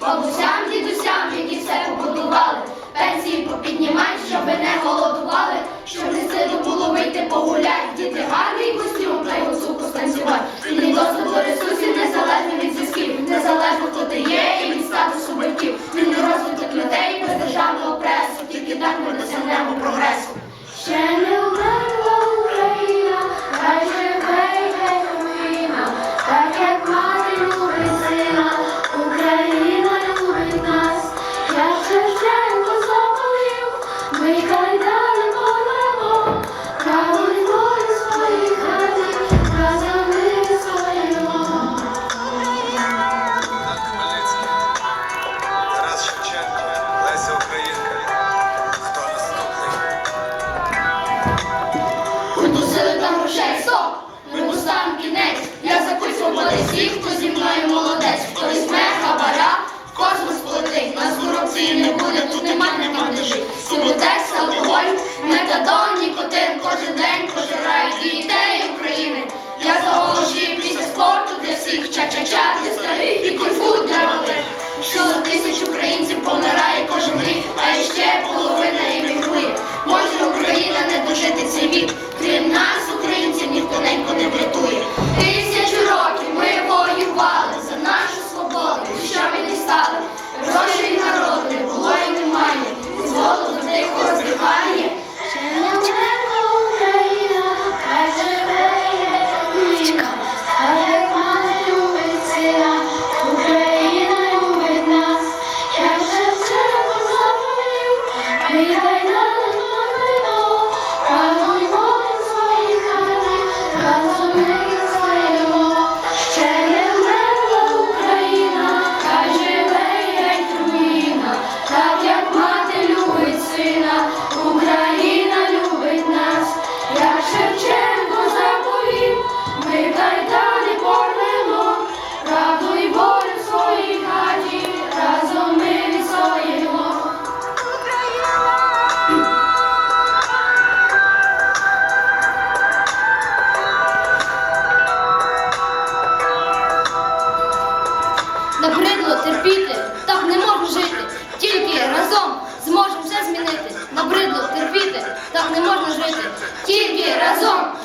Бабусям, дідусям, які все побудували, пенсії попіднімай, щоб не голодували, щоб не сину було вийти погулять, діти гарний костюм, та плейгусу постанцювати. Рідний доступ до ресурсів, незалежно від зв'язків, незалежно хто ти є і від статусу батьків. Він розвиток людей без державного пресу, тільки так ми досягнемо. Всіх, хто зі мною молодець, хто візьме хабара, космос полетить, нас корупції не буде, тут нема нема де жить. Субутекс, алкоголь, метадон, нікотин, кожен день пожирають дітей України. Я заголошую після спорту для всіх, ча-ча-ча для старих і кунг-фу для малих. Що за тисяч українців помирає кожен рік, а ще половина Набридло терпіти, так не можна жити. Тільки разом зможемо все змінити. Набридло терпіти, так не можна жити. Тільки разом.